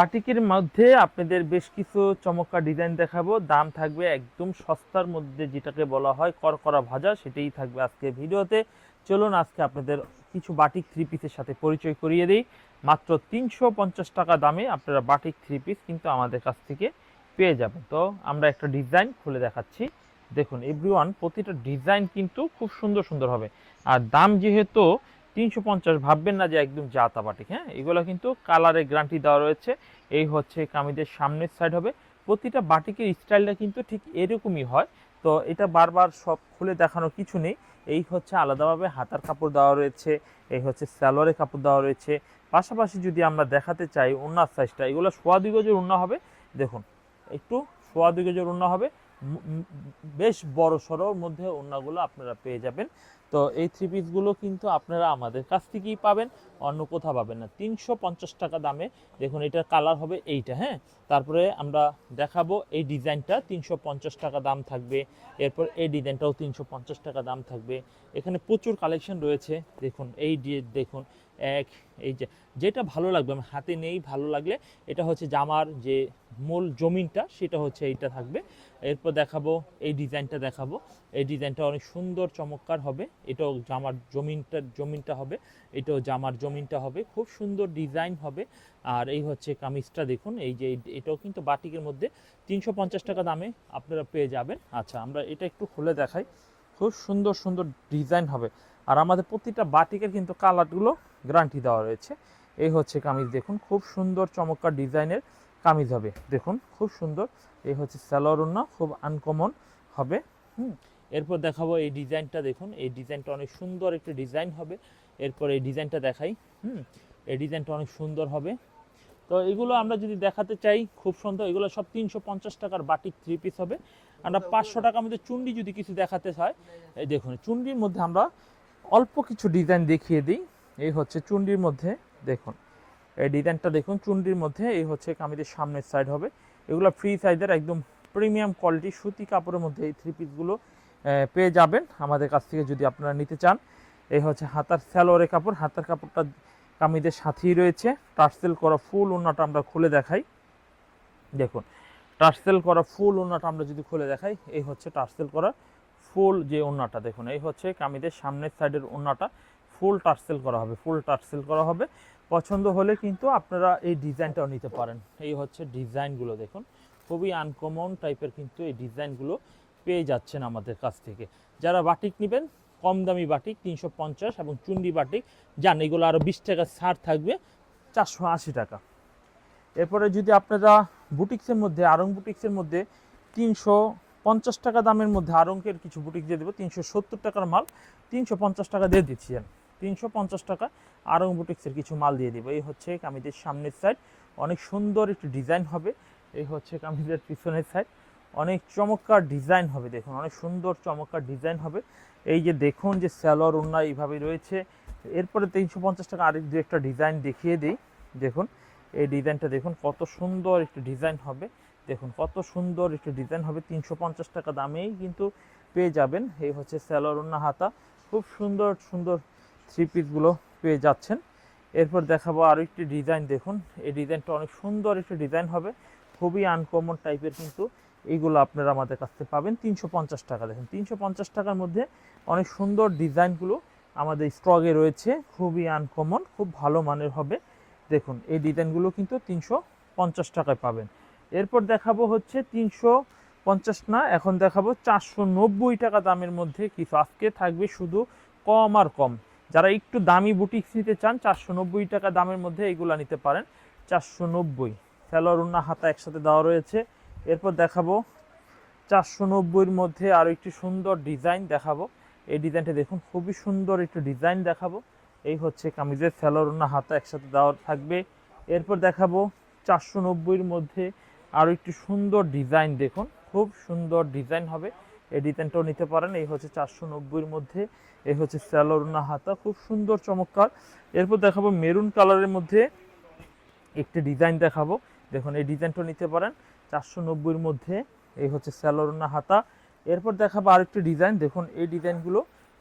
বাটিকের মধ্যে আপনাদের বেশ কিছু চমৎকার ডিজাইন দেখাবো। দাম থাকবে একদম সস্তার মধ্যে যেটাকে বলা হয় করকরা ভাজা, সেটাই থাকবে আজকে ভিডিওতে। চলুন আজকে আপনাদের কিছু বাটিক থ্রি পিসের সাথে পরিচয় করিয়ে দিই। মাত্র তিনশো পঞ্চাশ টাকা দামে আপনারা বাটিক থ্রি পিস কিন্তু আমাদের কাছ থেকে পেয়ে যাবেন। তো আমরা একটা ডিজাইন খুলে দেখাচ্ছি। দেখুন এভরিওয়ান প্রতিটা ডিজাইন কিন্তু খুব সুন্দর সুন্দর হবে। আর দাম যেহেতু তিনশো পঞ্চাশ ভাববেন না যে একদম জাতা বাটিক হ্যাঁ? এগুলো কিন্তু কালারে গ্যারান্টি দেওয়া রয়েছে। এই হচ্ছে কামিজের সামনের সাইড হবে। প্রতিটা বাটিকের স্টাইলটা কিন্তু ঠিক এরকমই হয়। তো এটা বারবার সব খুলে দেখানোর কিছু নেই। এই হচ্ছে আলাদাভাবে হাতার কাপড় দেওয়া রয়েছে, এই হচ্ছে স্যালোয়ারের কাপড় দেওয়া রয়েছে। পাশাপাশি যদি আমরা দেখাতে চাই ওনার সাইজটা এগুলো সোয়া দুই গজের ওড়না হবে। দেখুন, একটু সোয়া দুই গজের ওড়না হবে। বেশ বড় সড়োর মধ্যে ওড়নাগুলো আপনারা পেয়ে যাবেন। তো এই থ্রি পিসগুলো কিন্তু আপনারা আমাদের কাছ থেকেই পাবেন, অন্য কোথাও পাবেন না। তিনশো পঞ্চাশ টাকা দামে, দেখুন এটার কালার হবে এইটা হ্যাঁ? তারপরে আমরা দেখাবো এই ডিজাইনটা, তিনশো পঞ্চাশ টাকা দাম থাকবে। এরপর এই ডিজাইনটাও তিনশো পঞ্চাশ টাকা দাম থাকবে। এখানে প্রচুর কালেকশন রয়েছে, দেখুন, এই দেখুন এক, এই যে, যেটা ভালো লাগবে আমার হাতে নেই, ভালো লাগলে, এটা হচ্ছে জামার যে মূল জমিনটা, সেটা হচ্ছে এইটা থাকবে। এরপর দেখাবো, এই ডিজাইনটা দেখাবো। এই ডিজাইনটা অনেক সুন্দর, চমৎকার হবে। এটাও জামার জমিনটা জমিনটা হবে। এটাও জামার জমিনটা হবে। খুব সুন্দর ডিজাইন হবে। আর এই হচ্ছে কামিজটা দেখুন, এই যে, এটাও কিন্তু বাটিকের মধ্যে তিনশো পঞ্চাশ টাকা দামে আপনারা পেয়ে যাবেন। আচ্ছা আমরা এটা একটু খুলে দেখাই। খুব সুন্দর সুন্দর ডিজাইন হবে। আর আমাদের প্রতিটা বাটিকের কিন্তু কালারগুলো গ্যারান্টি দেওয়া রয়েছে। এই হচ্ছে কামিজ, দেখুন, খুব সুন্দর, চমৎকার ডিজাইনের কামিজ হবে। দেখুন, খুব সুন্দর। এই হচ্ছে স্যালোয়ার ওড়না, খুব আনকমন হবে। হুম, এরপর দেখাবো এই ডিজাইনটা দেখুন, এই ডিজাইনটা অনেক সুন্দর একটি ডিজাইন হবে। এরপর এই ডিজাইনটা দেখাই। হুম, এই ডিজাইনটা অনেক সুন্দর হবে। তো এগুলো আমরা যদি দেখাতে চাই, খুব সুন্দর। এগুলো সব তিনশো পঞ্চাশ টাকার বাটিক থ্রি পিস হবে। আমরা পাঁচশো টাকার মধ্যে চুন্ডি যদি কিছু দেখাতে চাই এই দেখুন, চুন্ডির মধ্যে আমরা অল্প কিছু ডিজাইন দেখিয়ে দিই। এই হচ্ছে চুন্ডির মধ্যে, দেখুন, এই ডিজাইনটা দেখুন, চুন্ডির মধ্যে, এই হচ্ছে কামিজের সামনের সাইড হবে। এগুলো ফ্রি সাইজের একদম প্রিমিয়াম কোয়ালিটি সুতি কাপড়ের মধ্যে এই থ্রি পিসগুলো পেয়ে যাবেন। আমাদের কাছ থেকে যদি আপনারা নিতে চান, এই হচ্ছে হাতার স্যালোয়ারের কাপড়। হাতার কাপড়টা কামিজের সাথেই রয়েছে। টার্সেল করা ফুল ওনাটা আমরা খুলে দেখাই। দেখুন টার্সেল করা ফুল ওনাটা আমরা যদি খুলে দেখাই, এই হচ্ছে টার্সেল করা ফুল যে ওনাটা দেখুন, এই হচ্ছে কামিদের সামনের সাইডের ওনাটা ফুল টার্সেল করা হবে ফুল টার্সেল করা হবে। পছন্দ হলে কিন্তু আপনারা এই ডিজাইনটাও নিতে পারেন। এই হচ্ছে ডিজাইনগুলো দেখুন, খুবই আনকমন টাইপের কিন্তু এই ডিজাইনগুলো পেয়ে যাচ্ছেন আমাদের কাছ থেকে। যারা বাটিক নেবেন কম দামি বাটিক, তিনশো পঞ্চাশ এবং চুন্ডি বাটিক। যান এগুলো আরও বিশ টাকা ছাড় থাকবে, চারশো আশি টাকা। এরপরে যদি আপনারা বুটিক্সের মধ্যে, আরং বুটিক্সের মধ্যে তিনশো পঞ্চাশ টাকা দামের মধ্যে আরঙ্কের কিছু বুটিক দিয়ে দেবো, তিনশো সত্তর টাকার মাল, তিনশো পঞ্চাশ টাকা দিয়ে দিচ্ছি তিনশো পঞ্চাশ টাকা আরং বুটিক্সের কিছু মাল দিয়ে দেবো। এই হচ্ছে কামিজের সামনের সাইড অনেক সুন্দর একটি ডিজাইন হবে। এই হচ্ছে কামিজের পিছনের সাইড অনেক চমৎকার ডিজাইন হবে, দেখুন, অনেক সুন্দর চমৎকার ডিজাইন হবে। এই যে দেখুন যে স্যালোয়ার ওড়না এইভাবে রয়েছে। এরপরে তিনশো পঞ্চাশ টাকা আরেক দু একটা ডিজাইন দেখিয়ে দিই। দেখুন, এই ডিজাইনটা দেখুন, কত সুন্দর একটি ডিজাইন হবে। দেখুন, কত সুন্দর একটি ডিজাইন হবে, তিনশো পঞ্চাশ টাকা দামেই কিন্তু পেয়ে যাবেন। এই হচ্ছে স্যালোয়ার ওড়না হাতা। খুব সুন্দর সুন্দর থ্রি পিসগুলো পেয়ে যাচ্ছেন। এরপর দেখাবো আরও একটি ডিজাইন, দেখুন। এই ডিজাইনটা অনেক সুন্দর একটি ডিজাইন হবে। খুবই আনকমন টাইপের কিন্তু এইগুলো আপনারা আমাদের কাছ থেকে পাবেন। তিনশো পঞ্চাশ টাকা দেখেন, তিনশো পঞ্চাশ টাকার মধ্যে অনেক সুন্দর ডিজাইনগুলো আমাদের স্ট্রগে রয়েছে, খুবই আনকমন খুব ভালো মানের হবে। দেখুন, এই ডিজাইনগুলো কিন্তু তিনশো পঞ্চাশ টাকায় পাবেন। এরপর দেখাবো হচ্ছে তিনশো পঞ্চাশ না, এখন দেখাবো চারশো নব্বই টাকা দামের মধ্যে কিছু। আজকে থাকবে শুধু কম আর কম। যারা একটু দামি বুটিক্স নিতে চান, চারশো নব্বই টাকা দামের মধ্যে এইগুলো নিতে পারেন। চারশো নব্বই। স্যালোয়ার উন্না হাতা একসাথে দেওয়া রয়েছে। এরপর দেখাবো চারশো নব্বইয়ের মধ্যে আরও একটি সুন্দর ডিজাইন দেখাবো। এই ডিজাইনটা দেখুন, খুবই সুন্দর একটি ডিজাইন দেখাবো। এই হচ্ছে কামিজের স্যালোয়ার উন্না হাতা একসাথে দেওয়া থাকবে। এরপর দেখাবো চারশো নব্বইয়ের মধ্যে আরও একটি সুন্দর ডিজাইন দেখুন, খুব সুন্দর ডিজাইন হবে। এই ডিজাইনটাও নিতে পারেন, এই হচ্ছে চারশো নব্বইয়ের মধ্যে, এই হচ্ছে স্যালোরনা হাতা, খুব সুন্দর, চমৎকার। এরপর দেখাবো মেরুন কালারের মধ্যে একটি ডিজাইন দেখাবো। দেখুন, এই ডিজাইনটাও নিতে পারেন। চারশো নব্বইয়ের মধ্যে এই হচ্ছে স্যালোরনা হাতা। এরপর দেখাবো আরেকটি ডিজাইন। দেখুন, এই ডিজাইনগুলো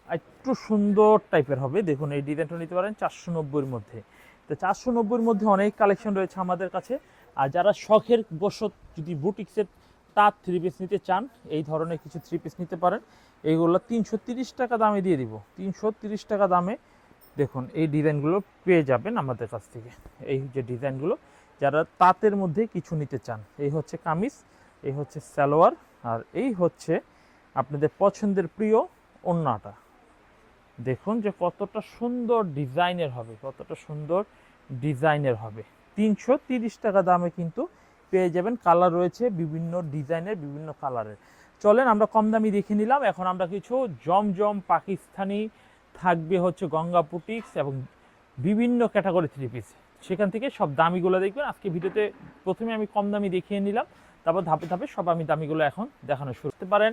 একটু সুন্দর টাইপের হবে। দেখুন, এই ডিজাইনটা নিতে পারেন চারশো নব্বইয়ের মধ্যে। তো চারশো নব্বইয়ের মধ্যে অনেক কালেকশন রয়েছে আমাদের কাছে। আর যারা শখের বসত যদি বুটিক্সের তার থ্রি পিস নিতে চান, এই ধরনের কিছু থ্রি পিস নিতে পারেন। এইগুলো তিনশো তিরিশ টাকা দামে দিয়ে দিব। তিনশো তিরিশ টাকা দামে, দেখুন, এই ডিজাইনগুলো পেয়ে যাবেন আমাদের কাছ থেকে। এই যে ডিজাইনগুলো যারা তাঁতের মধ্যে কিছু নিতে চান, এই হচ্ছে কামিজ, এই হচ্ছে সালোয়ার, আর এই হচ্ছে আপনাদের পছন্দের প্রিয় ওন্নাটা। দেখুন যে কতটা সুন্দর ডিজাইনের হবে, কতটা সুন্দর ডিজাইনের হবে। তিনশো তিরিশ টাকা দামে কিন্তু পেয়ে যাবেন, কালার রয়েছে বিভিন্ন ডিজাইনের, বিভিন্ন কালারের। চলেন আমরা কম দামি দেখে নিলাম। এখন আমরা কিছু জমজম পাকিস্তানি থাকবে হচ্ছে গঙ্গা পুটিক্স এবং বিভিন্ন ক্যাটাগরি থ্রি পিস। সেখান থেকে সব দামিগুলো দেখবেন। আজকে ভিডিওতে প্রথমে আমি কম দামি দেখিয়ে নিলাম, তারপর ধাপে ধাপে সব আমি দামিগুলো এখন দেখানো শুরু করতে পারেন।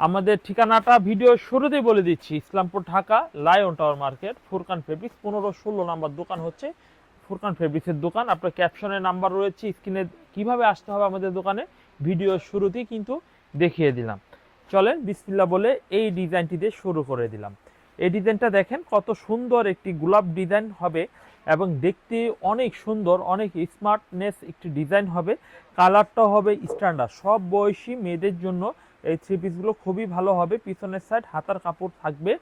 আমাদের ঠিকানাটা ভিডিও শুরুতেই বলে দিচ্ছি, Islampur Dhaka, lion tower market, Furqan fabrics, পনেরো ষোলো নাম্বার দোকান হচ্ছে ফুরকান ফেব্রিক্সের দোকান। আপনার ক্যাপশনের নাম্বার রয়েছে স্ক্রিনে কীভাবে আসতে হবে আমাদের দোকানে, ভিডিও শুরুতেই কিন্তু দেখিয়ে দিলাম। চলেন বিসমিল্লা বলে এই ডিজাইনটি দিয়ে শুরু করে দিলাম। এই ডিজাইনটা দেখেন কত সুন্দর একটি গোলাপ ডিজাইন হবে। এবং দেখতে অনেক সুন্দর, অনেক স্মার্টনেস একটি ডিজাইন হবে। কালারটাও হবে স্ট্যান্ডার্ড সব বয়সী মেয়েদের জন্য এই থ্রি পিসগুলো খুবই ভালো হবে। পিছনের সাইড হাতার কাপড় থাকবে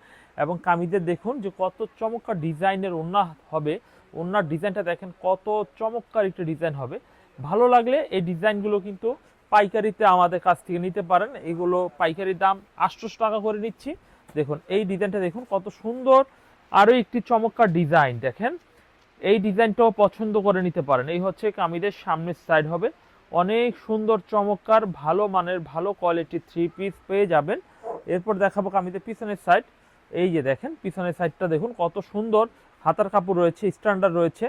এবং কামিজের দেখুন যে কত চমৎকার ডিজাইনের ওন্না হবে। ওন্নার ডিজাইনটা দেখেন কত চমৎকার একটি ডিজাইন হবে। ভালো লাগলে এই ডিজাইনগুলো কিন্তু পাইকারিতে আমাদের কাছ থেকে নিতে পারেন। এগুলো পাইকারি দাম আটশোশো টাকা করে নিচ্ছি। দেখুন, এই ডিজাইনটা দেখুন কত সুন্দর। আরও একটি চমৎকার ডিজাইন দেখেন। এই ডিজাইনটাও পছন্দ করে নিতে পারেন। এই হচ্ছে কামিদের সামনের সাইড হবে। অনেক সুন্দর, চমৎকার, ভালো মানের, ভালো কোয়ালিটির থ্রি পিস পেয়ে যাবেন। এরপর দেখাবো কামিদের পিছনের সাইড এই যে দেখেন, পিছনের সাইডটা দেখুন, কত সুন্দর হাতার কাপড় রয়েছে স্ট্যান্ডার্ড রয়েছে।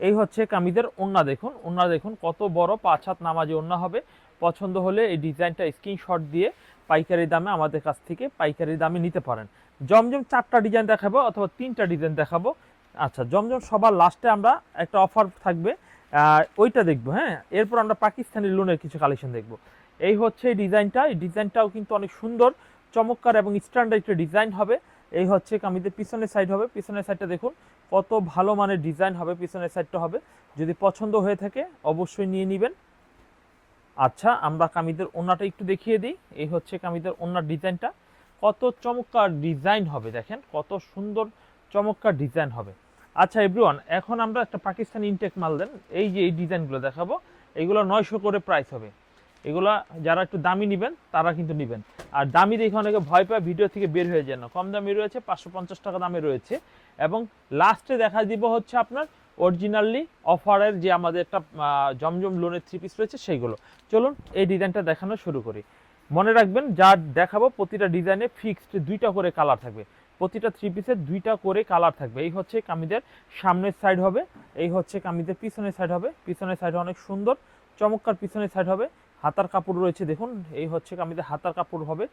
এই হচ্ছে কামিদের ওন্না দেখুন ওন্না দেখুন, কত বড় পাঁচ হাত নামাজি ওন্না হবে। পছন্দ হলে এই ডিজাইনটা স্ক্রিনশট দিয়ে পাইকারি দামে আমাদের কাছ থেকে পাইকারি দামে নিতে পারেন। জমজম চারটা ডিজাইন দেখাবো অথবা তিনটা ডিজাইন দেখাবো। আচ্ছা জমজম সবার লাস্টে আমরা একটা অফার থাকবে। ওইটা দেখব হ্যাঁ? এরপর আমরা পাকিস্তানি লোনের কিছু কালেকশন দেখব। এই হচ্ছে এই ডিজাইনটা এই ডিজাইনটাও কিন্তু অনেক সুন্দর, চমৎকার এবং স্ট্যান্ডার্ড একটা ডিজাইন হবে। এই হচ্ছে কামিজের পিছনের সাইড হবে। পিছনের সাইডটা দেখুন, কত ভালো মানের ডিজাইন হবে, পিছনের সাইডটা হবে। যদি পছন্দ হয়ে থাকে, অবশ্যই নিয়ে নেবেন। আচ্ছা আমরা কামিদের ওন্নাটা একটু দেখিয়ে দিই। এই হচ্ছে কামিদের ওন্নার ডিজাইনটা কত চমৎকার ডিজাইন হবে, দেখেন? কত সুন্দর, চমৎকার ডিজাইন হবে। আচ্ছা এভরিওয়ান, এখন আমরা একটা পাকিস্তানি ইনটেক মাল দেন। এই যে এই ডিজাইনগুলো দেখাবো, এগুলো নয়শো করে প্রাইস হবে। এগুলো যারা একটু দামি নেবেন, তারা কিন্তু নেবেন। আর দামি দেখে অনেকে ভয় পায়, ভিডিও থেকে বের হয়ে যায় না। কম দামি রয়েছে, পাঁচশো পঞ্চাশ টাকা দামে রয়েছে। এবং লাস্টে দেখা দিব হচ্ছে আপনার অরিজিনালি অফারের যে আমাদের একটা জমজম লোনের থ্রি পিস রয়েছে, সেইগুলো। চলুন, এই ডিজাইনটা দেখানো শুরু করি। মনে রাখবেন, যা দেখাবো, প্রতিটা ডিজাইনে ফিক্সড দুইটা করে কালার থাকবে। প্রতিটা থ্রি পিসের দুইটা করে কালার থাকবে। এই হচ্ছে কামিজের সামনের সাইড হবে, এই হচ্ছে কামিজের পিছনের সাইড হবে। পিছনের সাইড অনেক সুন্দর, চমৎকার পিছনের সাইড হবে। হাতার কাপড় রয়েছে, দেখুন, এই হচ্ছে কামিজের হাতার কাপড় হবে।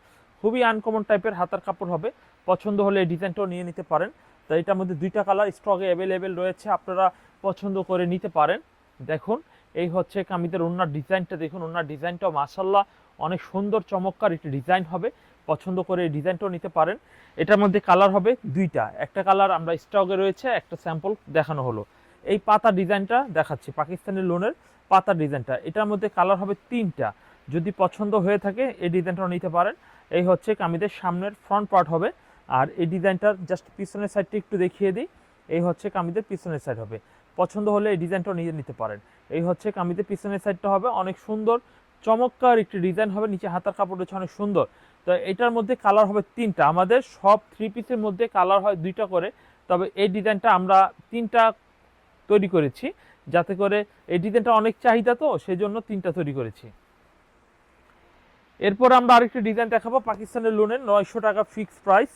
খুবই আনকমন টাইপের হাতার কাপড় হবে। পছন্দ হলে এই ডিজাইনটাও নিয়ে নিতে পারেন। তো এটার মধ্যে দুইটা কালার স্টকে অ্যাভেলেবেল রয়েছে, আপনারা পছন্দ করে নিতে পারেন। দেখুন, এই হচ্ছে কামিজের ওনার ডিজাইনটা, দেখুন ওনার ডিজাইনটাও মাসাল্লাহ অনেক সুন্দর, চমৎকার একটি ডিজাইন হবে। পছন্দ করে ডিজাইনটাও নিতে পারেন। এটার মধ্যে কালার হবে দুইটা। একটা কালার আমরা স্টকে রয়েছে, একটা স্যাম্পল দেখানো হলো। এই পাতা ডিজাইনটা দেখাচ্ছি পাকিস্তানের লোনের পাতা ডিজাইনটা। এটার মধ্যে কালার হবে তিনটা। যদি পছন্দ হয়ে থাকে, এই ডিজাইনটাও নিতে পারেন। এই হচ্ছে কামিজের সামনের ফ্রন্ট পার্ট হবে। আর এই ডিজাইনটার জাস্ট পিছনের সাইডটা একটু দেখিয়ে দিই। এই হচ্ছে কামিজের পিছনের সাইড হবে। পছন্দ হলে এই ডিজাইনটাও নিয়ে নিতে পারেন। এই হচ্ছে কামিজের পিছনের সাইডটা হবে অনেক সুন্দর চমৎকার একটি ডিজাইন হবে, নিচে হাতার কাপড় রয়েছে, অনেক সুন্দর। তো এটার মধ্যে কালার হবে তিনটা। আমাদের সব থ্রি পিসের মধ্যে কালার হয় দুইটা করে। তবে এই ডিজাইনটা আমরা তিনটা তৈরি করেছি, যাতে করে এই ডিজাইনটা অনেক চাহিদা তো, সেজন্য তিনটা তৈরি করেছি। এরপর আমরা আরেকটি ডিজাইন দেখাবো, পাকিস্তানের লোনের নয়শো টাকা ফিক্সড প্রাইস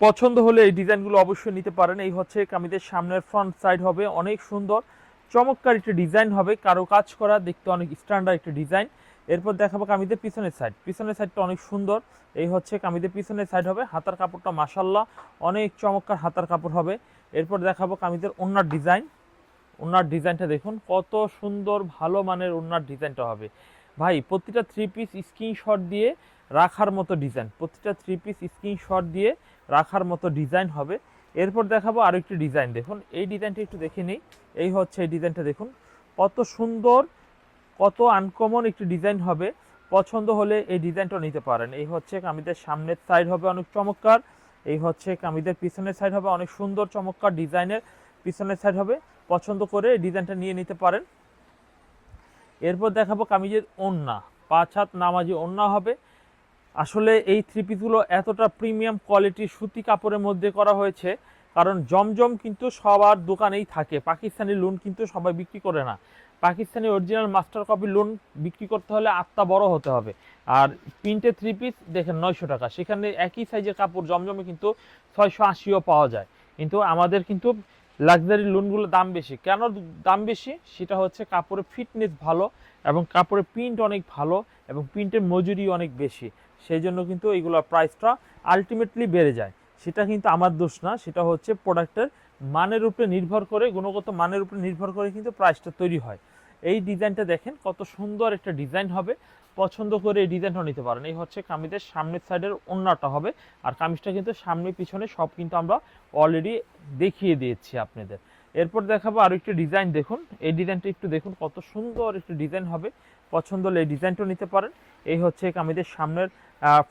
পছন্দ হলে এই ডিজাইনগুলো অবশ্যই নিতে পারেন। এই হচ্ছে কামিজের সামনের ফ্রন্ট সাইড হবে, অনেক সুন্দর। চমৎকার একটি ডিজাইন হবে, কারও কাজ করা, দেখতে অনেক স্ট্যান্ডার্ড একটি ডিজাইন। এরপর দেখাবো কামিজের পিছনের সাইড পিছনের সাইডটা অনেক সুন্দর। এই হচ্ছে কামিজের পিছনের সাইড হবে, হাতার কাপড়টা মাসাল্লাহ অনেক চমৎকার হাতার কাপড় হবে। এরপর দেখাবো কামিজের ওনার ডিজাইন। ওনার ডিজাইনটা দেখুন, কত সুন্দর, ভালো মানের ওনার ডিজাইনটা হবে। ভাই, প্রতিটা থ্রি পিস স্ক্রিনশট দিয়ে রাখার মতো ডিজাইন। প্রতিটা থ্রি পিস স্ক্রিনশট দিয়ে রাখার মতো ডিজাইন হবে। এরপর দেখাবো আরও একটি ডিজাইন দেখুন, এই ডিজাইনটা একটু দেখে নিই। এই হচ্ছে এই ডিজাইনটা দেখুন। কত সুন্দর, কত আনকমন একটি ডিজাইন হবে। পছন্দ হলে এই ডিজাইনটা নিতে পারেন। এই হচ্ছে কামিজের সামনের সাইড হবে অনেক চমৎকার। এই হচ্ছে কামিজের পিছনের সাইড হবে অনেক সুন্দর, চমৎকার ডিজাইনের পিছনের সাইড হবে। পছন্দ করে এই ডিজাইনটা নিয়ে নিতে পারেন। এরপর দেখাবো কামিজের ওন্না। পাঁচ হাত নামাজি ওন্না হবে। আসলে এই থ্রি পিসগুলো এতটা প্রিমিয়াম কোয়ালিটির সুতি কাপড়ের মধ্যে করা হয়েছে, কারণ জমজম কিন্তু সবার দোকানেই থাকে। পাকিস্তানি লোন কিন্তু সবাই বিক্রি করে না। Pakistani original master copy lawn বিক্রি করতে হলে আটটা বড় হতে হবে। আর প্রিন্টে থ্রি পিস দেখেন নয়শো টাকা। সেখানে একই সাইজের কাপড় জমজমে কিন্তু ছয়শো আশিও পাওয়া যায়। কিন্তু আমাদের কিন্তু লাক্সারি লোনগুলো দাম বেশি। কেন দাম বেশি? সেটা হচ্ছে কাপড়ের ফিটনেস ভালো এবং কাপড়ের প্রিন্ট অনেক ভালো এবং প্রিন্টের মজুরি অনেক বেশি। সেই জন্য কিন্তু এইগুলোর প্রাইসটা আলটিমেটলি বেড়ে যায়। সেটা কিন্তু আমার দোষ না, সেটা হচ্ছে প্রোডাক্টের মানের উপরে নির্ভর করে, গুণগত মানের উপরে নির্ভর করে কিন্তু প্রাইসটা তৈরি হয়। এই ডিজাইনটা দেখেন, কত সুন্দর একটা ডিজাইন হবে। পছন্দ করে এই ডিজাইনটা নিতে পারেন। এই হচ্ছে কামিজের সামনের সাইডের ওন্নাটা হবে। আর কামিজটা কিন্তু সামনে পিছনে সব কিন্তু আমরা অলরেডি দেখিয়ে দিয়েছি আপনাদের। এরপর দেখাবো আরও একটি ডিজাইন দেখুন। এই ডিজাইনটা একটু দেখুন, কত সুন্দর একটি ডিজাইন হবে। পছন্দ হলে এই ডিজাইনটাও নিতে পারেন। এই হচ্ছে কামিজের সামনের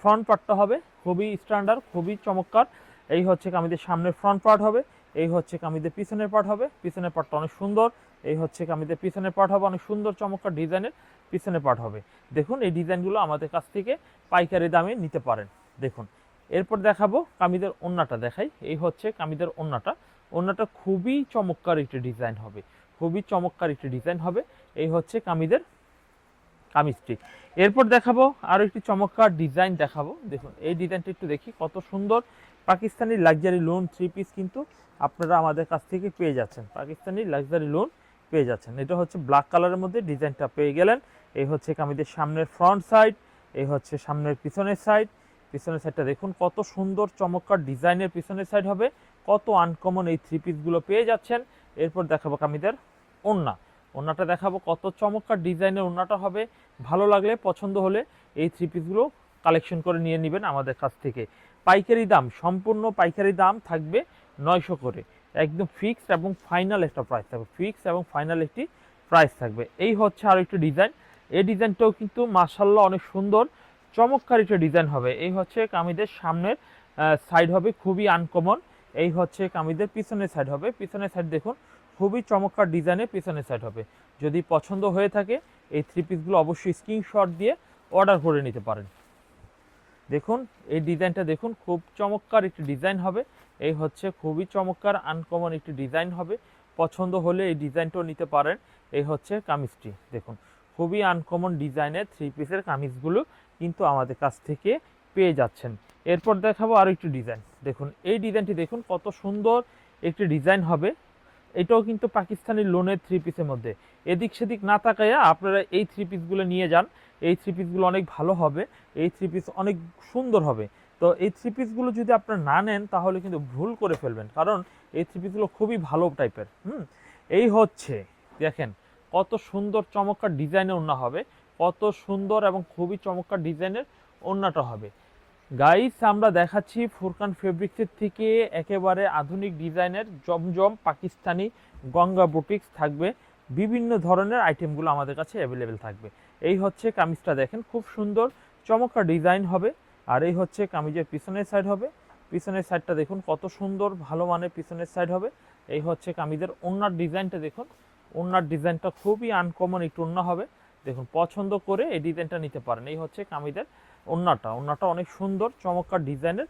ফ্রন্ট পার্টটা হবে খুবই স্ট্যান্ডার্ড খুবই চমৎকার। এই হচ্ছে কামিদের সামনের ফ্রন্ট পার্ট হবে, এই হচ্ছে কামিদের পিছনের পার্ট হবে, পিছনের পার্টটা অনেক সুন্দর, এই হচ্ছে কামিদের পিছনের পার্ট হবে, অনেক সুন্দর, চমৎকার ডিজাইনের পিছনের পার্ট হবে। দেখুন, এই ডিজাইনগুলো আমাদের কাছ থেকে পাইকারি দামে নিতে পারেন। দেখুন, এরপর দেখাবো কামিদের ওন্নাটা দেখাই। এই হচ্ছে কামিদের ওন্নাটা। ওন্নাটা খুবই চমৎকার একটি ডিজাইন হবে, খুবই চমৎকার একটি ডিজাইন হবে। এই হচ্ছে কামিজটি এরপর দেখাবো আরও একটি চমৎকার ডিজাইন দেখাবো। দেখুন, এই ডিজাইনটা একটু দেখি, কত সুন্দর। Pakistani luxury lawn three piece কিন্তু আপনারা আমাদের কাছ থেকে পেয়ে যাচ্ছেন। পাকিস্তানি লাক্সারি লোন পেয়ে যাচ্ছেন। এটা হচ্ছে ব্ল্যাক কালারের মধ্যে ডিজাইনটা পেয়ে গেলেন। এই হচ্ছে কামিজের সামনের ফ্রন্ট সাইড এই হচ্ছে সামনের পিছনের সাইড পিছনের সাইডটা দেখুন, কত সুন্দর, চমৎকার ডিজাইনের পিছনের সাইড হবে। কত আনকমন এই থ্রি পিসগুলো পেয়ে যাচ্ছেন। এরপর দেখাবো কামিদের ওন্না ওন্নাটা দেখাবো কত চমৎকার ডিজাইনের ওন্নাটা হবে। ভালো লাগলে, পছন্দ হলে এই থ্রি পিসগুলো কালেকশন করে নিয়ে নেবেন আমাদের কাছ থেকে। পাইকারি দাম, সম্পূর্ণ পাইকারি দাম থাকবে নয়শো করে। একদম ফিক্সড এবং ফাইনাল একটা প্রাইস থাকবে। ফিক্সড এবং ফাইনাল একটি প্রাইস থাকবে। এই হচ্ছে আরও একটি ডিজাইন এই ডিজাইনটাও কিন্তু মার্শাল্লাহ অনেক সুন্দর, চমৎকার একটা ডিজাইন হবে। এই হচ্ছে কামিদের সামনের সাইড হবে খুবই আনকমন এই হচ্ছে কামিদের পিছনের সাইড হবে। পিছনের সাইড দেখুন খুবই চমৎকার ডিজাইনের পিছনের সাইড হবে। যদি পছন্দ হয়ে থাকে, এই থ্রি পিসগুলো অবশ্যই স্ক্রিনশট দিয়ে অর্ডার করে নিতে পারেন। দেখুন, এই ডিজাইনটা দেখুন, খুব চমৎকার একটি ডিজাইন হবে। এই হচ্ছে খুবই চমৎকার আনকমন একটি ডিজাইন হবে। পছন্দ হলে এই ডিজাইনটাও নিতে পারেন। এই হচ্ছে কামিজটি, দেখুন। খুবই আনকমন ডিজাইনের থ্রি পিসের কামিজগুলো কিন্তু আমাদের কাছ থেকে পেয়ে যাচ্ছেন। এরপর দেখাবো আরও একটি ডিজাইন দেখুন, এই ডিজাইনটি দেখুন, কত সুন্দর একটি ডিজাইন হবে। এটাও কিন্তু পাকিস্তানি লোনের থ্রি পিসের মধ্যে। এদিক সেদিক না তাকাইয়া আপনারা এই থ্রি পিসগুলো নিয়ে যান। এই থ্রি পিসগুলো অনেক ভালো হবে। এই থ্রি পিস অনেক সুন্দর হবে। তো এই থ্রি পিসগুলো যদি আপনারা না নেন, তাহলে কিন্তু ভুল করে ফেলবেন। কারণ এই থ্রি পিসগুলো খুবই ভালো টাইপের হুম? এই হচ্ছে, দেখেন, কত সুন্দর চমৎকার ডিজাইনের ওড়না হবে। কত সুন্দর এবং খুবই চমৎকার ডিজাইনের ওড়নাটা হবে। গাইস আমরা দেখাচ্ছি ফুরকান ফেব্রিক্সের থেকে একেবারে আধুনিক ডিজাইনের জমজম পাকিস্তানি গঙ্গা বুটিক্স থাকবে। বিভিন্ন ধরনের আইটেমগুলো আমাদের কাছে অ্যাভেলেবেল থাকবে। এই হচ্ছে কামিজটা দেখেন, খুব সুন্দর, চমৎকার ডিজাইন হবে। আর এই হচ্ছে কামিজের পিছনের সাইড হবে। পিছনের সাইডটা দেখুন, কত সুন্দর, ভালো মানের পিছনের সাইড হবে। এই হচ্ছে কামিজের ওনার ডিজাইনটা দেখুন। ওনার ডিজাইনটা খুবই আনকমন একটু অন্য হবে। দেখুন, পছন্দ করে এই ডিজাইনটা নিতে পারেন। এই হচ্ছে কামিজের ওন্নাটা ওন্নাটা অনেক সুন্দর, চমৎকার ডিজাইনের।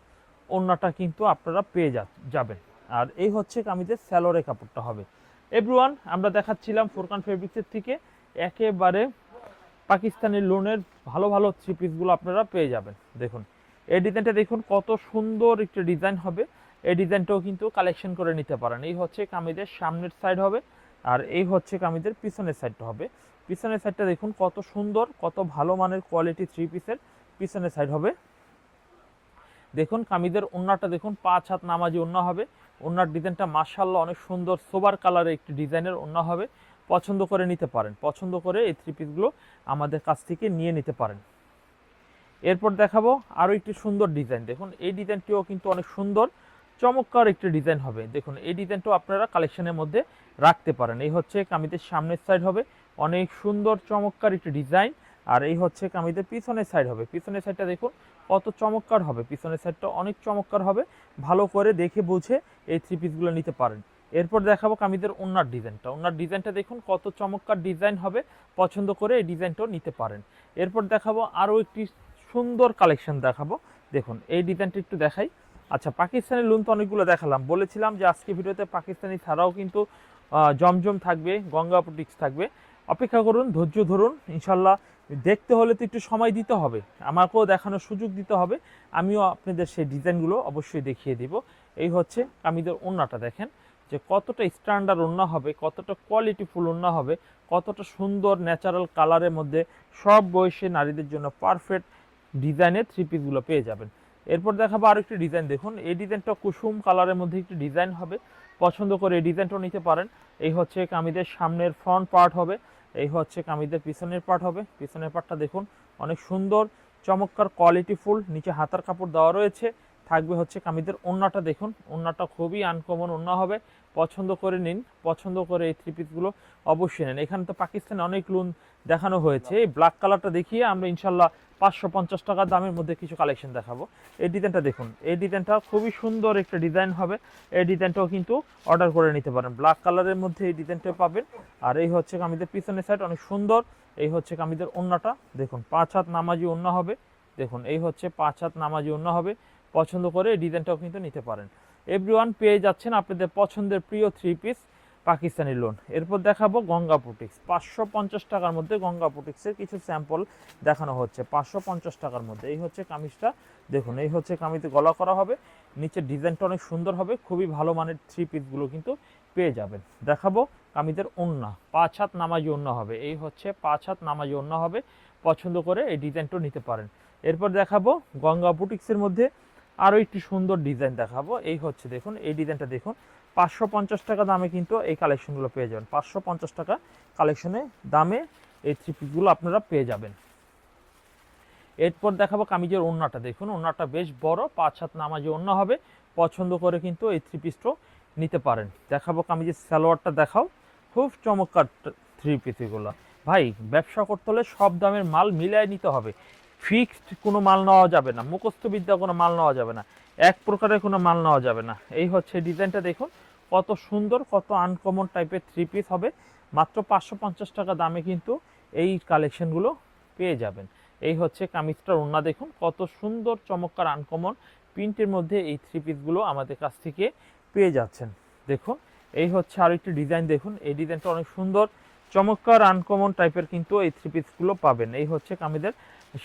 ওন্নাটা কিন্তু আপনারা পেয়ে যাবেন। আর এই হচ্ছে কামিজের স্যালোরে কাপড়টা হবে। এভরিওয়ান, আমরা দেখাচ্ছিলাম ফোরকান ফেব্রিক্সের থেকে। একেবারে পাকিস্তানি লোনের ভালো ভালো থ্রি পিসগুলো আপনারা পেয়ে যাবেন। দেখুন, এই ডিজাইনটা দেখুন, কত সুন্দর একটি ডিজাইন হবে। এই ডিজাইনটাও কিন্তু কালেকশন করে নিতে পারেন। এই হচ্ছে কামিজের সামনের সাইড হবে আর এই হচ্ছে কামিজের পিছনের সাইডটা হবে। পিছনের সাইডটা দেখুন, কত সুন্দর, কত ভালো মানের কোয়ালিটি থ্রি পিসের পিছনের সাইড হবে। দেখুন কামিজের ওন্নাটা দেখুন, পাঁচ হাত নামাজি ওন্না হবে। ওন্নার ডিজাইনটা মার্শাল্লাহ অনেক সুন্দর, সোবার কালারের একটি ডিজাইনের ওন্না হবে। পছন্দ করে নিতে পারেন, পছন্দ করে এই থ্রি পিসগুলো আমাদের কাছ থেকে নিয়ে নিতে পারেন। এরপর দেখাবো আরও একটি সুন্দর ডিজাইন। দেখুন, এই ডিজাইনটিও কিন্তু অনেক সুন্দর, চমৎকার একটি ডিজাইন হবে। দেখুন, এই ডিজাইনটাও আপনারা কালেকশনের মধ্যে রাখতে পারেন। এই হচ্ছে কামিজের সামনের সাইড হবে। অনেক সুন্দর, চমৎকার একটি ডিজাইন। আর এই হচ্ছে কামিজের পিছনের সাইড হবে। পিছনের সাইডটা দেখুন কত চমৎকার হবে। পিছনের সাইডটা অনেক চমৎকার হবে। ভালো করে দেখে বুঝে এই থ্রি পিসগুলো নিতে পারেন। এরপর দেখাবো কামিজের ওনার ডিজাইনটা ওনার ডিজাইনটা দেখুন কত চমৎকার ডিজাইন হবে। পছন্দ করে এই ডিজাইনটাও নিতে পারেন। এরপর দেখাবো আরও একটি সুন্দর কালেকশন দেখাবো। দেখুন, এই ডিজাইনটা একটু দেখাই। আচ্ছা পাকিস্তানি লুন তো অনেকগুলো দেখালাম। বলেছিলাম যে আজকে ভিডিওতে পাকিস্তানি ছাড়াও কিন্তু জমজম থাকবে, গঙ্গা প্রোটিক্স থাকবে। অপেক্ষা করুন, ধৈর্য ধরুন। ইনশাল্লাহ দেখতে হলে তো একটু সময় দিতে হবে। আমাকেও দেখানোর সুযোগ দিতে হবে। আমিও আপনাদের সেই ডিজাইনগুলো অবশ্যই দেখিয়ে দিব। এই হচ্ছে কামিদের ওন্নাটা দেখেন, যে কতটা স্ট্যান্ডার্ড ওন্না হবে, কতটা কোয়ালিটিফুল ওন্না হবে, কতটা সুন্দর ন্যাচারাল কালারের মধ্যে সব বয়সে নারীদের জন্য পারফেক্ট ডিজাইনের থ্রি পিসগুলো পেয়ে যাবেন। এরপর দেখাবো আরেকটি ডিজাইন দেখুন, এই ডিজাইনটা কুসুম কালারের মধ্যে একটি ডিজাইন হবে। পছন্দ করে এই ডিজাইনটাও নিতে পারেন। এই হচ্ছে কামিদের সামনের ফ্রন্ট পার্ট হবে। এই হচ্ছে কামিদের পিছনের পার্ট হবে। পিছনের পার্টটা দেখুন, অনেক সুন্দর, চমৎকার কোয়ালিটি ফুল, নিচে হাতার কাপড় দেওয়া রয়েছে। থাকবে হচ্ছে কামিদের ওন্নাটা দেখুন। ওন্নাটা খুবই আনকমন ওন্না হবে। পছন্দ করে নিন, পছন্দ করে এই থ্রি পিসগুলো অবশ্যই নেন। এখানে তো পাকিস্তানে অনেক লুন দেখানো হয়েছে। এই ব্ল্যাক কালারটা দেখিয়ে আমরা ইনশাল্লাহ পাঁচশো পঞ্চাশ টাকা দামের মধ্যে কিছু কালেকশন দেখাবো। এই ডিজাইনটা দেখুন। এই ডিজাইনটা খুবই সুন্দর একটা ডিজাইন হবে। এই ডিজাইনটাও কিন্তু অর্ডার করে নিতে পারেন। ব্ল্যাক কালারের মধ্যে এই ডিজাইনটা পাবেন। আর এই হচ্ছে কামিদের পিছনের সাইড অনেক সুন্দর। এই হচ্ছে কামিদের ওন্নাটা। দেখুন, পাঁচ হাত নামাজি ওন্না হবে। দেখুন, এই হচ্ছে পাঁচ হাত নামাজি ওন্না হবে। পছন্দ করে এই ডিজাইনটাও কিন্তু নিতে পারেন। এভরিওয়ান পেয়ে যাচ্ছেন আপনাদের পছন্দের প্রিয় থ্রি পিস পাকিস্তানি লোন এরপর দেখাবো গঙ্গা প্রোটিক্স পাঁচশো পঞ্চাশ টাকার মধ্যে গঙ্গা প্রোটিক্সের কিছু স্যাম্পল দেখানো হচ্ছে। পাঁচশো পঞ্চাশ টাকার মধ্যে। এই হচ্ছে কামিজটা। দেখুন, এই হচ্ছে কামিজে গলা করা হবে। নিচের ডিজাইনটা অনেক সুন্দর হবে। খুবই ভালো মানের থ্রি পিসগুলো কিন্তু পেয়ে যাবেন। দেখাবো কামিজের ওন্না পাঁচ হাত নামাজি ওন্না হবে। এই হচ্ছে পাঁচ হাত নামাজি ওন্না হবে। পছন্দ করে এই ডিজাইনটাও নিতে পারেন। এরপর দেখাবো গঙ্গা বুটিক্সের মধ্যে আরও একটি সুন্দর ডিজাইন দেখাবো। এই হচ্ছে দেখুন, এই ডিজাইনটা দেখুন। পাঁচশো পঞ্চাশ টাকা দামে কিন্তু এই কালেকশনগুলো পেয়ে যাবেন। পাঁচশো পঞ্চাশ টাকা কালেকশনে দামে এই থ্রি পিসগুলো আপনারা পেয়ে যাবেন। এরপর দেখাবো কামিজের ওন্নাটা দেখুন ওন্নাটা বেশ বড়, পাঁচ হাত নামাজি ওন্না হবে। পছন্দ করে কিন্তু এই থ্রি পিসটাও নিতে পারেন। দেখাবো কামিজের সালোয়ারটা দেখাও। খুব চমৎকার থ্রি পিস এগুলো। ভাই, ব্যবসা করতে হলে সব দামের মাল মিলিয়ে নিতে হবে। ফিক্সড কোনো মাল নেওয়া যাবে না মুখস্থ বিদ্যা কোনো মাল নেওয়া যাবে না, এক প্রকারের কোনো মাল নেওয়া যাবে না। এই হচ্ছে ডিজাইনটা দেখুন, কত সুন্দর, কত আনকমন টাইপের থ্রি পিস হবে, মাত্র পাঁচশো পঞ্চাশ টাকা দামে কিন্তু এই কালেকশনগুলো পেয়ে যাবেন। এই হচ্ছে কামিজটার ওন্না দেখুন, কত সুন্দর, চমৎকার আনকমন প্রিন্টের মধ্যে এই থ্রি পিসগুলো আমাদের কাছ থেকে পেয়ে যাচ্ছেন। দেখুন, এই হচ্ছে আরেকটি ডিজাইন দেখুন, এই ডিজাইনটা অনেক সুন্দর, চমৎকার আনকমন টাইপের কিন্তু এই থ্রি পিসগুলো পাবেন। এই হচ্ছে কামিজের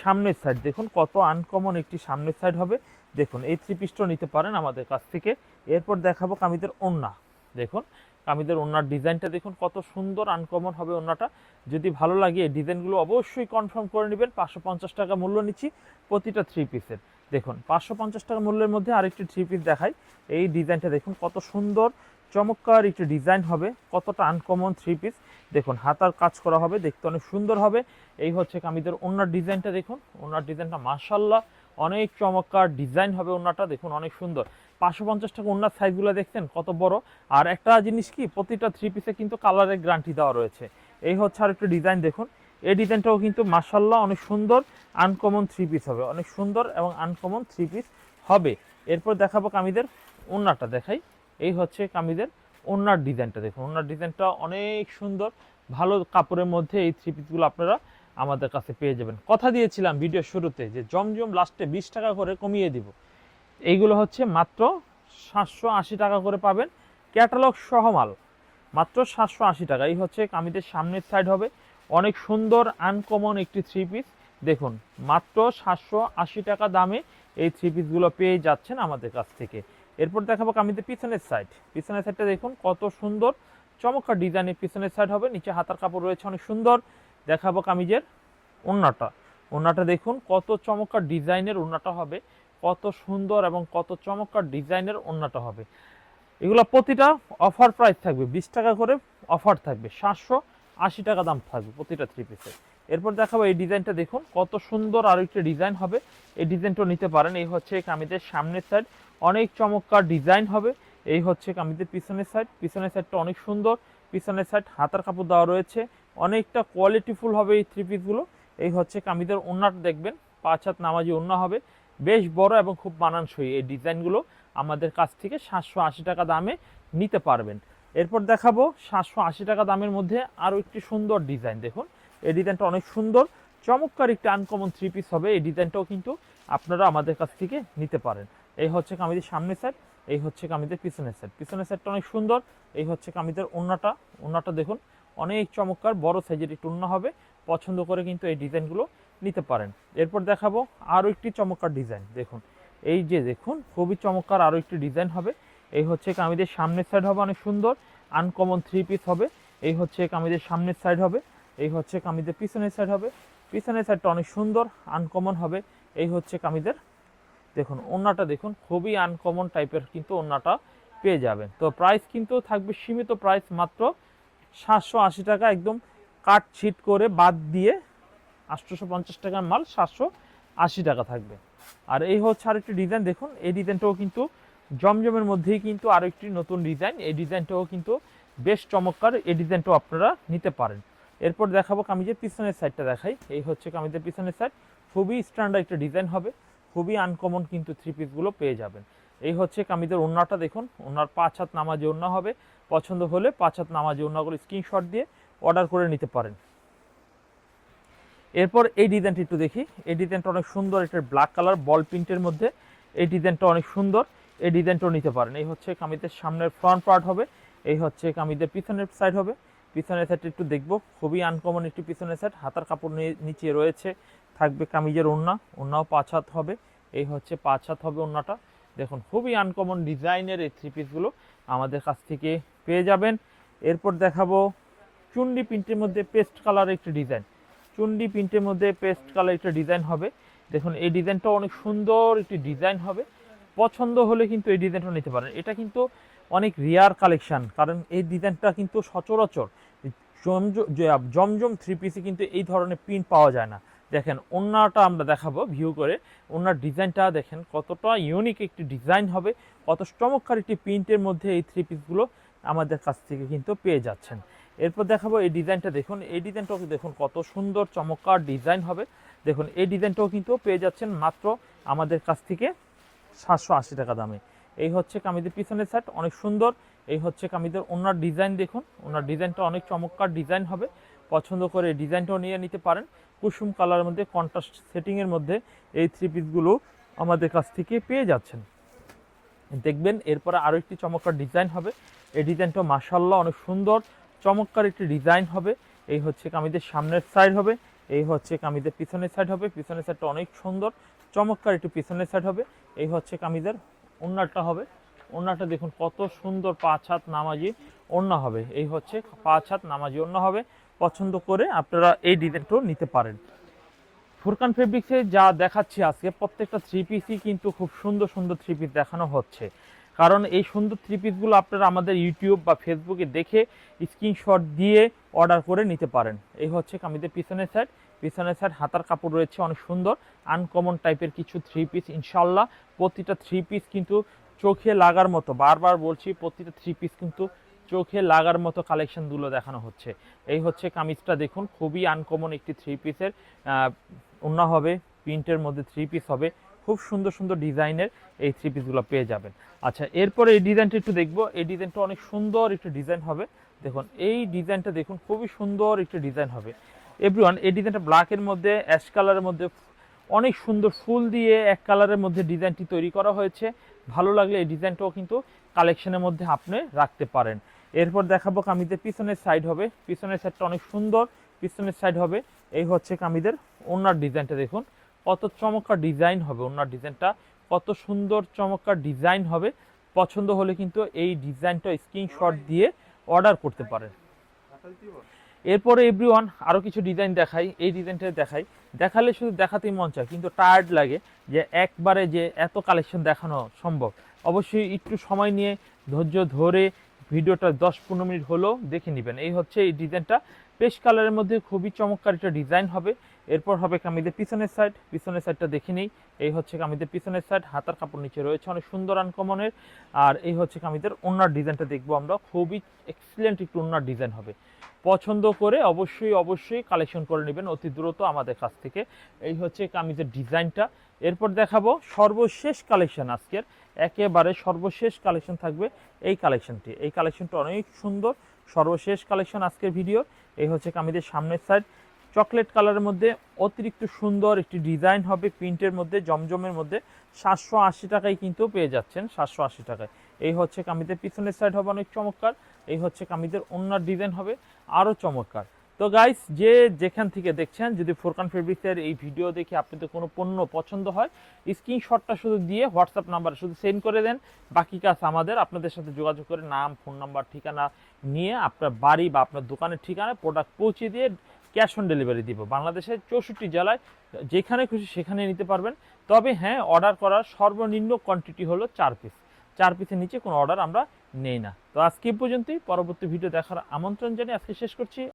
সামনের সাইড দেখুন কত আনকমন একটি সামনের সাইড হবে। দেখুন, এই থ্রি পিসটাও নিতে পারেন আমাদের কাছ থেকে। এরপর দেখাবো কামিদের ওন্না দেখুন, কামিদের ওন্নার ডিজাইনটা দেখুন, কত সুন্দর আনকমন হবে ওন্নাটা যদি ভালো লাগে, এই ডিজাইনগুলো অবশ্যই কনফার্ম করে নেবেন। পাঁচশো পঞ্চাশ টাকা মূল্য নিচ্ছি প্রতিটা থ্রি পিসের দেখুন, পাঁচশো পঞ্চাশ টাকা মূল্যের মধ্যে আরেকটি থ্রি পিস দেখাই। এই ডিজাইনটা দেখুন, কত সুন্দর। চমৎকার একটি ডিজাইন হবে, কতটা আনকমন থ্রি পিস দেখুন, হাতার কাজ করা হবে, দেখতে অনেক সুন্দর হবে। এই হচ্ছে কামিদের ওনার ডিজাইনটা দেখুন। ওনার ডিজাইনটা মার্শাল্লাহ অনেক চমৎকার ডিজাইন হবে ওনাটা দেখুন অনেক সুন্দর। পাঁচশো পঞ্চাশ টাকা ওনার সাইজগুলো দেখছেন, কত বড়। আর একটা জিনিস কি, প্রতিটা থ্রি পিসে কিন্তু কালারের গ্যারান্টি দেওয়া রয়েছে। এই হচ্ছে আর একটু ডিজাইন, দেখুন। এই ডিজাইনটাও কিন্তু মার্শাল্লাহ অনেক সুন্দর আনকমন থ্রি পিস হবে। অনেক সুন্দর এবং আনকমন থ্রি পিস হবে। এরপর দেখাবো কামিদের ওনারটা দেখাই। এই হচ্ছে কামিদের ওনার ডিজাইনটা দেখুন। ওনার ডিজাইনটা অনেক সুন্দর। ভালো কাপড়ের মধ্যে এই থ্রি পিসগুলো আপনারা আমাদের কাছে পেয়ে যাবেন। কথা দিয়েছিলাম ভিডিও শুরুতে যে জমজম লাস্টে বিশ টাকা করে কমিয়ে দিব। এইগুলো হচ্ছে মাত্র সাতশো আশি টাকা করে পাবেন। ক্যাটালগ সহমাল মাত্র সাতশো আশি টাকা। এই হচ্ছে কামিদের সামনের সাইড হবে। অনেক সুন্দর আনকমন একটি থ্রি পিস দেখুন, মাত্র সাতশো আশি টাকা দামে এই থ্রি পিসগুলো পেয়ে যাচ্ছেন আমাদের কাছ থেকে। এরপর দেখাবো কামিদের পিছনের সাইড পিছনের সাইডটা দেখুন, কত সুন্দর, চমৎকার ডিজাইনের পিছনের সাইড হবে। নিচে হাতার কাপড় রয়েছে, অনেক সুন্দর। দেখাবো কামিজের ওন্নাটা ওন্নাটা দেখুন, কত চমৎকার ডিজাইনের ওন্নাটা হবে। কত সুন্দর এবং কত চমৎকার ডিজাইনের ওন্নাটা হবে। এগুলো প্রতিটা অফার প্রাইস থাকবে, বিশ টাকা করে অফার থাকবে। সাতশো আশি টাকা দাম থাকবে প্রতিটা থ্রি পিসের এরপর দেখাবো এই ডিজাইনটা দেখুন, কত সুন্দর আরও একটা ডিজাইন হবে। এই ডিজাইনটা নিতে পারেন, এই হচ্ছে কামিজের সামনের সাইড অনেক চমৎকার ডিজাইন হবে, এই হচ্ছে কামিজের পিছনের সাইড পিছনের সাইডটা অনেক সুন্দর, পিছনের সাইড হাতার কাপড় দেওয়া রয়েছে। অনেকটা কোয়ালিটিফুল হবে এই থ্রি পিসগুলো এই হচ্ছে কামিজের ওন্নাটা দেখবেন, পাঁচ হাত নামাজি ওন্না হবে। বেশ বড় এবং খুব মানানসই এই ডিজাইনগুলো আমাদের কাছ থেকে সাতশো আশি টাকা দামে নিতে পারবেন। এরপর দেখাবো সাতশো আশি টাকা দামের মধ্যে আরও একটি সুন্দর ডিজাইন, দেখুন। এই ডিজাইনটা অনেক সুন্দর। চমৎকার একটি আনকমন থ্রি পিস হবে। এই ডিজাইনটাও কিন্তু আপনারা আমাদের কাছ থেকে নিতে পারেন। এই হচ্ছে কামিজের সামনের সাইড এই হচ্ছে কামিজের পিছনের সাইড পিছনের সাইডটা অনেক সুন্দর। এই হচ্ছে কামিজের ওন্নাটা। ওন্নাটা দেখুন, অনেক চমৎকার, বড় সাইজের একটু ওন্না হবে। পছন্দ করে কিন্তু এই ডিজাইনগুলো নিতে পারেন। এরপর দেখাবো আরও একটি চমৎকার ডিজাইন দেখুন। এই যে দেখুন, খুবই চমৎকার আরও একটি ডিজাইন হবে। এই হচ্ছে কামিজের সামনের সাইড হবে, অনেক সুন্দর। আনকমন থ্রি পিস হবে। এই হচ্ছে কামিজের সামনের সাইড হবে। এই হচ্ছে কামিজের পিছনের সাইড হবে। পিছনের সাইডটা অনেক সুন্দর আনকমন হবে। এই হচ্ছে কামিজের, দেখুন, ওন্নাটা দেখুন, খুবই আনকমন টাইপের কিন্তু ওন্নাটা পেয়ে যাবেন। তো প্রাইস কিন্তু থাকবে সীমিত প্রাইস মাত্র সাতশো আশি টাকা, একদম কাট ছিট করে বাদ দিয়ে আটশোশো পঞ্চাশ টাকার মাল সাতশো আশি টাকা থাকবে। আর এই হচ্ছে আরেকটি ডিজাইন দেখুন, এই ডিজাইনটাও কিন্তু জমজমের মধ্যেই কিন্তু আরও একটি নতুন ডিজাইন এই ডিজাইনটাও কিন্তু বেশ চমৎকার, এই ডিজাইনটাও আপনারা নিতে পারেন। এরপর দেখাবো কামিজের পিছনের সাইডটা দেখাই। এই হচ্ছে কামিজের পিছনের সাইড খুবই স্ট্যান্ডার্ড একটা ডিজাইন হবে। খুবই আনকমন কিন্তু থ্রি পিসগুলো পেয়ে যাবেন। এই হচ্ছে কামিজের ওন্নাটা দেখুন। ওনার পাঁচ হাত নামাজে ওন্না হবে। পছন্দ হলে পাঁচ হাত নামাজে ওন্নাগুলো স্ক্রিনশট দিয়ে অর্ডার করে নিতে পারেন। এরপর এই ডিজাইনটি একটু দেখি। এই ডিজাইনটা অনেক সুন্দর এটা ব্ল্যাক কালার বল প্রিন্টের মধ্যে। এই ডিজাইনটা অনেক সুন্দর। এই ডিজাইনটাও নিতে পারেন। এই হচ্ছে কামিজের সামনের ফ্রন্ট পার্ট হবে। এই হচ্ছে কামিজের পিছনের সাইড হবে। পিছনের সাইডটা একটু দেখব। খুবই আনকমন একটি পিছনের সাইড হাতার কাপড় নিচে রয়েছে। থাকবে কামিজের ওড়না। ওড়নাও পাঁচ হাত হবে। এই হচ্ছে পাঁচ হাত হবে ওড়নাটা। দেখুন, খুবই আনকমন ডিজাইনের এই থ্রি পিসগুলো আমাদের কাছ থেকে পেয়ে যাবেন। এরপর দেখাবো চুন্ডি প্রিন্টের মধ্যে পেস্ট কালার একটি ডিজাইন চুন্ডি প্রিন্টের মধ্যে পেস্ট কালার একটা ডিজাইন হবে। দেখুন, এই ডিজাইনটা অনেক সুন্দর একটি ডিজাইন হবে। পছন্দ হলে কিন্তু এই ডিজাইনটা নিতে পারেন। এটা কিন্তু অনেক রিয়ার কালেকশান কারণ এই ডিজাইনটা কিন্তু সচরাচর জমজম থ্রি পিসে কিন্তু এই ধরনের প্রিন্ট পাওয়া যায় না। দেখেন ওন্নাটা আমরা দেখাবো ভিউ করে। ওনার ডিজাইনটা দেখেন, কতটা ইউনিক একটি ডিজাইন হবে, কত চমৎকার একটি প্রিন্টের মধ্যে এই থ্রি পিসগুলো আমাদের কাছ থেকে কিন্তু পেয়ে যাচ্ছেন। এরপর দেখাবো এই ডিজাইনটা দেখুন, এই ডিজাইনটাও দেখুন, কত সুন্দর, চমৎকার ডিজাইন হবে। দেখুন, এই ডিজাইনটাও কিন্তু পেয়ে যাচ্ছেন মাত্র আমাদের কাছ থেকে সাতশো আশি টাকা দামে। এই হচ্ছে কামিজের পিছনের সাইড অনেক সুন্দর। এই হচ্ছে কামিজের ওনার ডিজাইন দেখুন। ওনার ডিজাইনটা অনেক চমৎকার ডিজাইন হবে। পছন্দ করে ডিজাইনটাও নিয়ে নিতে পারেন। কুসুম কালারের মধ্যে কন্ট্রাস্ট সেটিংয়ের মধ্যে এই থ্রি পিসগুলো আমাদের কাছ থেকে পেয়ে যাচ্ছেন। দেখবেন এরপরে আরও একটি চমৎকার ডিজাইন হবে। এই ডিজাইনটা মাসাল্লাহ অনেক সুন্দর, চমৎকার একটি ডিজাইন হবে। এই হচ্ছে কামিজের সামনের সাইড হবে। এই হচ্ছে কামিজের পিছনের সাইড হবে। পিছনের সাইডটা অনেক সুন্দর, চমৎকার একটি পিছনের সাইড হবে। এই হচ্ছে কামিজের ওন্নাটা হবে। ওন্নাটা দেখুন কত সুন্দর পাঁচ হাত নামাজি ওন্না হবে। এই হচ্ছে পাঁচ হাত নামাজি ওন্না হবে। পছন্দ করে আপনারা এই ডিজাইনটাও নিতে পারেন। ফুরকান ফেব্রিক্সে যা দেখাচ্ছি আজকে, প্রত্যেকটা থ্রি পিসই কিন্তু খুব সুন্দর সুন্দর থ্রি পিস দেখানো হচ্ছে। কারণ এই সুন্দর থ্রি পিসগুলো আপনারা আমাদের ইউটিউব বা ফেসবুকে দেখে স্ক্রিনশট দিয়ে অর্ডার করে নিতে পারেন। এই হচ্ছে কামিদের পিছনের সাইড পিছনের সাইড হাতার কাপড় রয়েছে, অনেক সুন্দর। আনকমন টাইপের কিছু থ্রি পিস ইনশাল্লাহ প্রতিটা থ্রি পিস কিন্তু চোখে লাগার মতো, বারবার বলছি, প্রতিটা থ্রি পিস কিন্তু চোখে লাগার মতো কালেকশনগুলো দেখানো হচ্ছে। এই হচ্ছে কামিজটা দেখুন, খুবই আনকমন একটি থ্রি পিসের ওন্না হবে, প্রিন্টের মধ্যে থ্রি পিস হবে। খুব সুন্দর সুন্দর ডিজাইনের এই থ্রি পিসগুলো পেয়ে যাবেন। আচ্ছা এরপরে এই ডিজাইনটা একটু দেখব। এই ডিজাইনটা অনেক সুন্দর একটি ডিজাইন হবে। দেখুন, এই ডিজাইনটা দেখুন, খুবই সুন্দর একটি ডিজাইন হবে। এভরিওয়ান এই ডিজাইনটা ব্ল্যাকের মধ্যে অ্যাশ কালারের মধ্যে, অনেক সুন্দর ফুল দিয়ে এক কালারের মধ্যে ডিজাইনটি তৈরি করা হয়েছে। ভালো লাগলে এই ডিজাইনটাও কিন্তু কালেকশনের মধ্যে আপনি রাখতে পারেন। এরপর দেখাবো কামিজের পিছনের সাইড হবে। পিছনের সাইডটা অনেক সুন্দর, পিছনের সাইড হবে। এই হচ্ছে কামিজের ওনার ডিজাইনটা দেখুন। কত চমৎকার ডিজাইন হবে ওনার ডিজাইনটা। কত সুন্দর চমৎকার ডিজাইন হবে। পছন্দ হলে কিন্তু এই ডিজাইনটা স্ক্রিনশট দিয়ে অর্ডার করতে পারেন। এরপরে এভরিওয়ান আরও কিছু ডিজাইন দেখাই। এই ডিজাইনটা দেখাই। দেখালে শুধু দেখাতেই মন চায়, কিন্তু টায়ার্ড লাগে যে একবারে যে এত কালেকশন দেখানো সম্ভব। অবশ্যই একটু সময় নিয়ে ধৈর্য ধরে ভিডিওটা দশ পনেরো মিনিট হলেও দেখে নেবেন। এই হচ্ছে এই ডিজাইনটা পেস্ট কালারের মধ্যে খুবই চমৎকার একটা ডিজাইন হবে। এরপর হবে কামিদের পিছনের সাইড পিছনের সাইডটা দেখে নিই। এই হচ্ছে কামিদের পিছনের সাইড হাতার কাপড় নিচে রয়েছে, অনেক সুন্দর আনকমনের। আর এই হচ্ছে কামিদের ওনার ডিজাইনটা দেখব আমরা, খুবই এক্সিলেন্ট একটু ওনার ডিজাইন হবে। পছন্দ করে অবশ্যই অবশ্যই কালেকশন করে নেবেন, অতি দ্রুত আমাদের কাছ থেকে। এই হচ্ছে কামিজের ডিজাইনটা। এরপর দেখাবো সর্বশেষ কালেকশন আজকের। একেবারে সর্বশেষ কালেকশন থাকবে এই কালেকশনটি এই কালেকশনটা অনেক সুন্দর, সর্বশেষ কালেকশন আজকের ভিডিও এই হচ্ছে কামিজের সামনের সাইড চকলেট কালারের মধ্যে অতিরিক্ত সুন্দর একটি ডিজাইন হবে, প্রিন্টের মধ্যে, জমজমের মধ্যে। সাতশো আশি টাকায় কিন্তু পেয়ে যাচ্ছেন, সাতশো আশি টাকায়। এই হচ্ছে কামিজের পিছনের সাইড হবে অনেক চমৎকার, এই হচ্ছে কামিজের অন্যার ডিজাইন হবে আরও চমৎকার। তো গাইস যে যেখান থেকে দেখছেন, যদি ফোরকান ফেব্রিক্সের এই ভিডিও দেখে আপনাদের কোনো পণ্য পছন্দ হয় স্ক্রিনশটটা শুধু দিয়ে হোয়াটসঅ্যাপ নাম্বার শুধু সেন্ড করে দেন। বাকি কাজ আমাদের, আপনাদের সাথে যোগাযোগ করে নাম ফোন নাম্বার ঠিকানা নিয়ে আপনার বাড়ি বা আপনার দোকানের ঠিকানায় প্রোডাক্ট পৌঁছে দিয়ে ক্যাশ অন ডেলিভারি দিব। বাংলাদেশের চৌষট্টি জেলায় যেখানে খুশি সেখানে নিতে পারবেন। তবে হ্যাঁ অর্ডার করার সর্বনিম্ন কোয়ান্টিটি হলো চার পিস চার পিসের নিচে কোনো অর্ডার আমরা নেই না। তো আজকে পর্যন্তই। পরবর্তী ভিডিও দেখার আমন্ত্রণ জানিয়ে আজকে শেষ করছি।